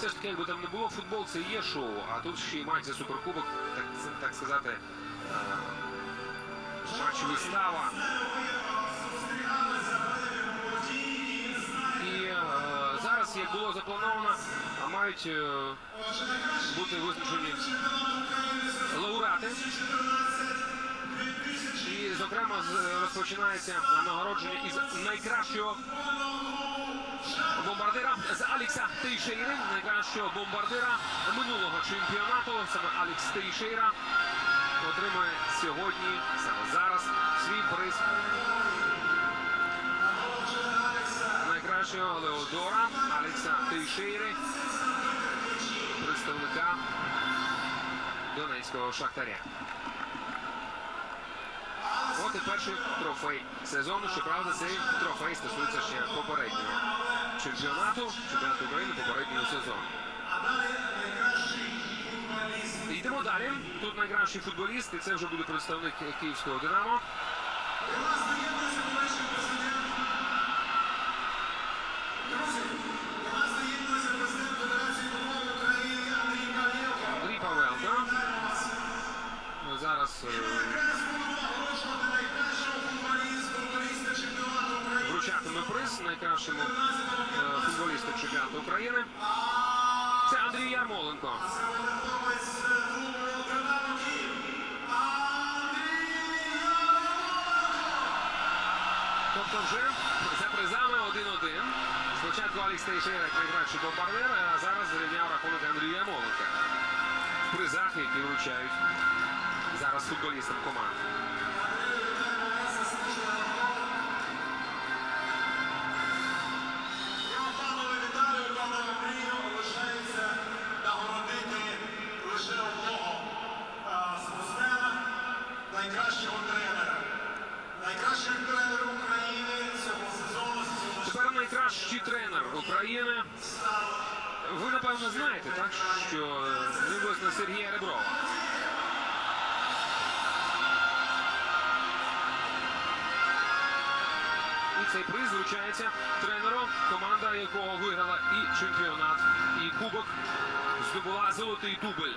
Все ж таки, якби там не було, футбол це є шоу, а тут ще й матч за суперкубок, так, так сказати, е, матч вистава. І е, зараз, як було заплановано, мають е, бути визначені лауреати. І, зокрема, розпочинається нагородження із найкращого бомбардира з Тейшейри, найкращого бомбардира минулого чемпіонату. Саме Алекс Тейшейра отримує сьогодні, саме зараз, свій приз найкращого Леодора Алекса Тейшейри, представника Донецького шахтаря. От і перший трофей сезону. Щоправда, цей трофей стосується ще попереднього чемпіонату, чемпіонату України попереднього сезону. Йдемо далі. Тут найкращий футболіст, і це вже буде представник київського Динамо. Андрій Павелко. Зараз найкращому е, футболісту чемпіонату України. Це Андрій Ярмоленко. Тобто вже за призами 1-1. Спочатку Алекс Тейшера найкращий бомбардир, а зараз зрівняв рахунок Андрія Ярмоленка. В призах, які вручають зараз футболістам команди. Найкращий тренер України. Ви напевно знаєте, так що він Сергія Реброва. І цей приз вручається тренеру, команда якого виграла і чемпіонат, і кубок здобула золотий дубль.